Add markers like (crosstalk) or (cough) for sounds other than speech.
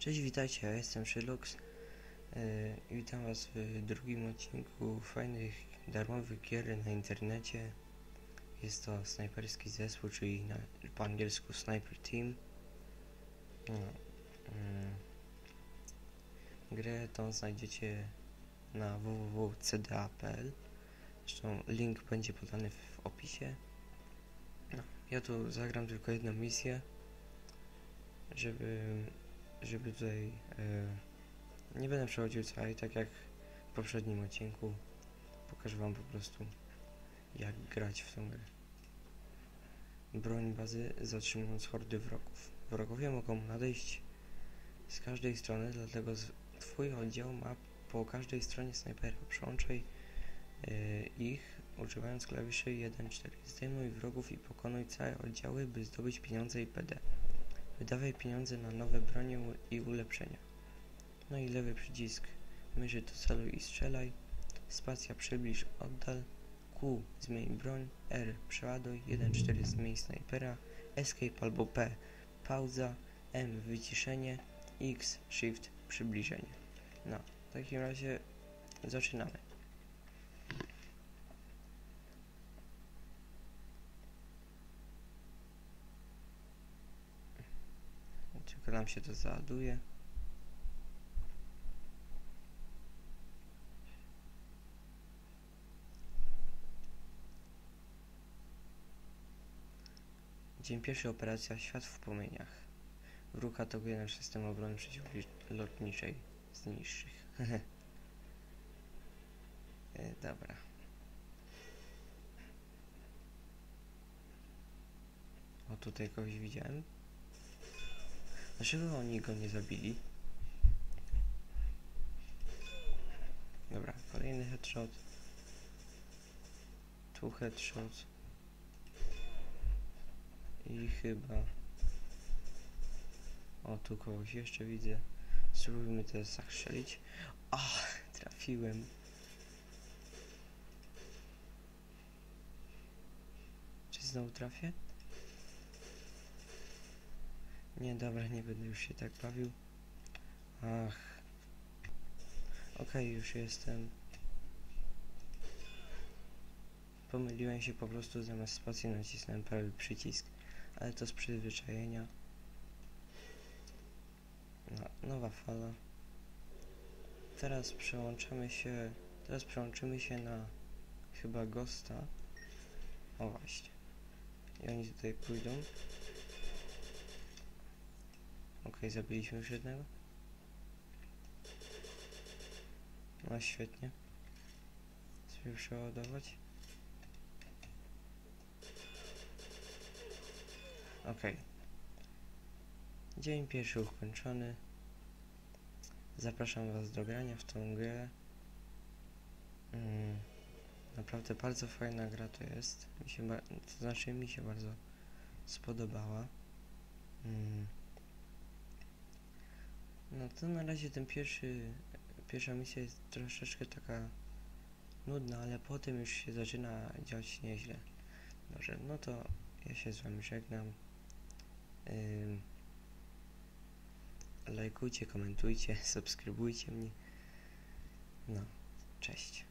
Cześć, witajcie, ja jestem Szylux yy, i witam was w drugim odcinku fajnych, darmowych gier na internecie. Jest to snajperski zespół, czyli na, po angielsku Sniper Team. No, yy. Grę tą znajdziecie na www.cda.pl Zresztą link będzie podany w opisie. No, ja tu zagram tylko jedną misję, żeby żeby tutaj e, nie będę przechodził całej, tak jak w poprzednim odcinku pokażę wam po prostu jak grać w tą grę. Broń bazy zatrzymując hordy wrogów. Wrogowie mogą nadejść z każdej strony, dlatego twój oddział ma po każdej stronie snajpera. Przełączaj e, ich używając klawiszy 1-4. Zdejmuj wrogów i pokonuj całe oddziały, by zdobyć pieniądze i PD. Wydawaj pieniądze na nowe bronie i ulepszenia. No i lewy przycisk myszy to celuj i strzelaj. Spacja przybliż, oddal. Q zmień broń. R przeładuj. 1-4 zmień snajpera. Escape albo P pauza. M wyciszenie. X shift przybliżenie. No, w takim razie zaczynamy. Tylko nam się to załaduje. Dzień pierwszy operacja Świat w płomieniach. Wróg atakuje nasz system obrony przeciwlotniczej z niższych. (laughs) e, dobra. O, tutaj kogoś widziałem. Dlaczego oni go nie zabili? Dobra, kolejny headshot. Tu headshot. I chyba... O, tu kogoś jeszcze widzę. Spróbujmy teraz zachrzelić. Ach, trafiłem. Czy znowu trafię? Nie, dobra, nie będę już się tak bawił. Ach. Okej, okay, już jestem. Pomyliłem się po prostu, zamiast spacji nacisnąłem prawy przycisk. Ale to z przyzwyczajenia. No, nowa fala. Teraz przełączamy się... Teraz przełączymy się na... Chyba Ghosta. O właśnie. I oni tutaj pójdą. Ok, zabiliśmy już jednego. No świetnie. Sobie przeładować. Ok. Dzień pierwszy ukończony. Zapraszam Was do grania w tą grę. Mm, naprawdę bardzo fajna gra to jest. Mi się to znaczy mi się bardzo spodobała. Mm. To na razie ten pierwszy, pierwsza misja jest troszeczkę taka nudna, ale potem już się zaczyna dziać nieźle. Dobrze, no to ja się z wami żegnam. Lajkujcie, komentujcie, (laughs) subskrybujcie mnie. No, cześć.